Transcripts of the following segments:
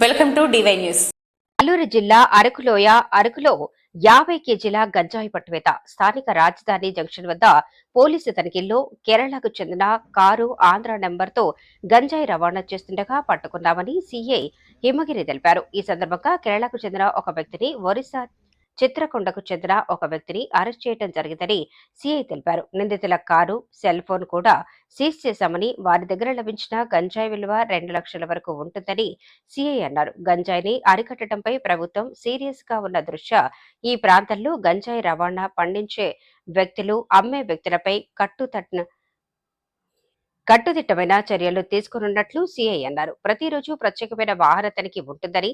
Welcome to DY news. Alluri జిల్లా అరకులోయ అరకులో యాభై కేజీల గంజాయి పట్టువేత స్థానిక రాజధాని జంక్షన్ వద్ద పోలీసు తనిఖీల్లో కేరళకు చెందిన కారు ఆంధ్ర నెంబర్తో గంజాయి రవాణా చేస్తుండగా పట్టుకున్నామని సీఐ హిమగిరి తెలిపారు. ఈ సందర్భంగా కేరళకు చెందిన ఒక వ్యక్తిని ఒరిస్సా చిత్రకొండకు చెందిన ఒక వ్యక్తిని అరెస్ట్ చేయడం జరిగిందని సిఐ తెలిపారు. నిందితుల కారు సెల్ ఫోన్ కూడా సీజ్ చేశామని వారి దగ్గర లభించిన గంజాయి విలువ రెండు లక్షల వరకు ఉంటుందని సిఐ అన్నారు. గంజాయిని అరికట్టడంపై ప్రభుత్వం సీరియస్గా ఉన్న దృష్ట్యా ఈ ప్రాంతంలో గంజాయి రవాణా పండించే వ్యక్తులు అమ్మే వ్యక్తులపై కట్టుతట్న కట్టుదిట్టమైన చర్యలు తీసుకున్నట్లు సీఐ అన్నారు. ప్రతిరోజు ప్రత్యేకమైన వాహన తనిఖీ ఉంటుందని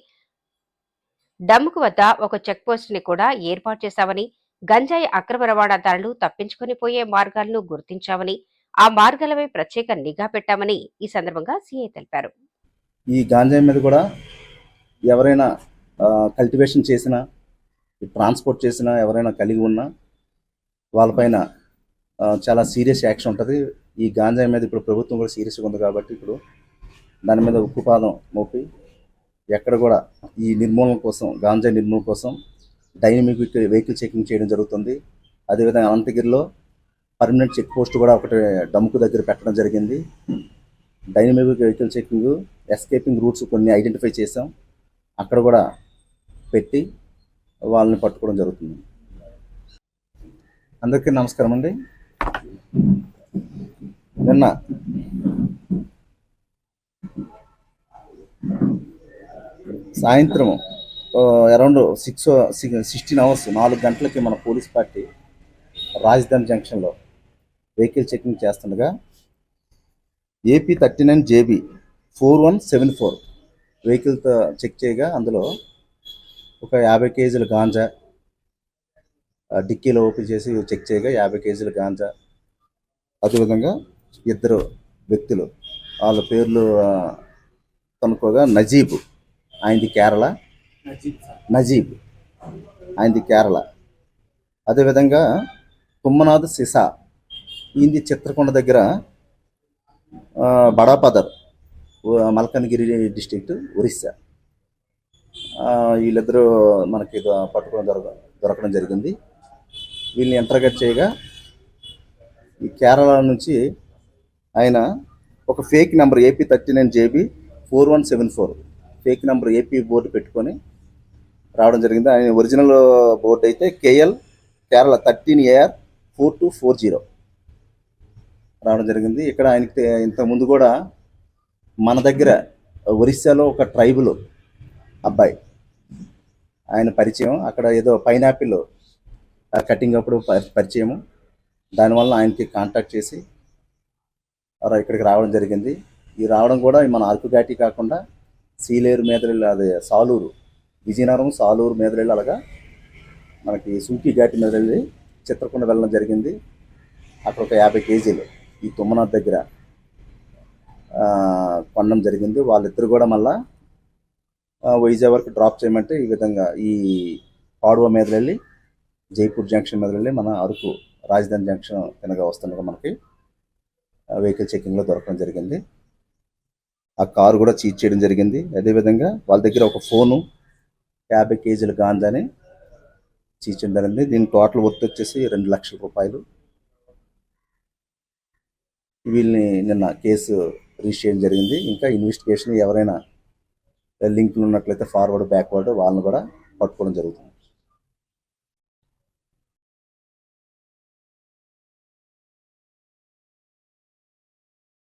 డమ్ముకు వద్ద ఒక చెక్ కూడా ఏర్పాటు చేశామని గంజాయి అక్రమ రవాణాదారులు తప్పించుకొని పోయే మార్గాలను గుర్తించామని ఆ మార్గాలపై ప్రత్యేక నిఘా పెట్టామని ఈ సందర్భంగా సీఐ తెలిపారు. ఈ గాంజాయి మీద కూడా ఎవరైనా కల్టివేషన్ చేసినా ట్రాన్స్పోర్ట్ చేసినా ఎవరైనా కలిగి ఉన్నా వాళ్ళపైన చాలా సీరియస్ యాక్షన్ ఉంటుంది. ఈ గాంజాయి మీద ఇప్పుడు ప్రభుత్వం కూడా సీరియస్గా ఉంది కాబట్టి ఇప్పుడు దాని మీద ఉక్కుపాదం మోపి ఎక్కడ కూడా ఈ నిర్మూలన కోసం గాంజా నిర్మూలన కోసం డైనమిక్ వెహికల్ చెకింగ్ చేయడం జరుగుతుంది. అదేవిధంగా అనంతగిరిలో పర్మనెంట్ చెక్ పోస్ట్ కూడా ఒకటి డమ్ముకు దగ్గర పెట్టడం జరిగింది. Dynamic vehicle checking escaping routes కొన్ని ఐడెంటిఫై చేసాం అక్కడ కూడా పెట్టి వాళ్ళని పట్టుకోవడం జరుగుతుంది. అందరికీ నమస్కారం అండి నిన్న సాయంత్రం అరౌండ్ సిక్స్ సిక్స్టీన్ అవర్స్ నాలుగు గంటలకి మన పోలీస్ పార్టీ రాజధాని జంక్షన్లో వెహికల్ చెకింగ్ చేస్తుండగా AP thirty nine JB four one seven four వెహికల్తో check చేయగా అందులో ఒక యాభై కేజీల గాంజా ఆ, డిక్కీలో ఓపెన్ చేసి చెక్ చేయగా యాభై కేజీల గాంజా అదేవిధంగా ఇద్దరు వ్యక్తులు వాళ్ళ పేర్లు కనుక్కోగా నజీబ్. ఆయనది కేరళ? నజీబ్ ఆయనది కేరళ. అదేవిధంగా తుమ్మనాథ్ సిసా. ఈయనది చిత్రకొండ దగ్గర బడాపదర్ మల్కనగిరి డిస్టిక్ట్ ఒరిస్సా. వీళ్ళిద్దరూ మనకి పట్టుకోవడం దొరక దొరకడం జరిగింది. వీళ్ళని ఎంటర్గట్ చేయగా ఈ కేరళ నుంచి ఆయన ఒక fake number AP thirty nine JB four one seven four fake number AP board పెట్టుకొని రావడం జరిగింది. ఆయన ఒరిజినల్ బోర్డు అయితే KL Kerala thirteen AR four two four zero రావడం జరిగింది. ఇక్కడ ఆయనకి ఇంతకుముందు ముందు కూడా మన దగ్గర ఒరిస్సాలో ఒక ట్రైబుల్ అబ్బాయి ఆయన పరిచయం. అక్కడ ఏదో పైనాపిల్ కటింగ్ అప్పుడు పరిచయము దానివల్ల ఆయనకి కాంటాక్ట్ చేసి ఇక్కడికి రావడం జరిగింది. ఈ రావడం కూడా మన అరకు ఘాటి కాకుండా సీలేరు మీదరెళ్ళి అదే సాలూరు. విజయనగరం సాలూరు మీదరెళ్ళి అలాగా మనకి సూకి ఘాటి మీదరెళ్ళి చిత్రకొండ వెళ్ళడం జరిగింది. అక్కడ ఒక యాభై కేజీలు ఈ తుమ్మనాథ్ దగ్గర కొనడం జరిగింది. వాళ్ళిద్దరు కూడా మళ్ళా వైజాగ్ వరకు డ్రాప్ చేయమంటే ఈ విధంగా ఈ పాడువ మీద వెళ్ళి జైపూర్ జంక్షన్ మీద వెళ్ళి మన అరకు రాజధాని జంక్షన్ తినగా వస్తుండగా మనకి వెహికల్ చెకింగ్లో దొరకడం జరిగింది. ఆ కారు కూడా చీజ్ చేయడం జరిగింది. అదేవిధంగా వాళ్ళ దగ్గర ఒక ఫోను యాభై కేజీల గాంజాని చీజ్ చేయడం జరిగింది. దీని టోటల్ వర్త్ వచ్చేసి రెండు లక్షల రూపాయలు. వీళ్ళని నిన్న కేసు రిజిస్టర్ చేయడం జరిగింది. ఇంకా ఇన్వెస్టిగేషన్ ఎవరైనా లింక్లు ఉన్నట్లయితే ఫార్వర్డ్ బ్యాక్వర్డ్ వాళ్ళని కూడా పట్టుకోవడం జరుగుతుంది.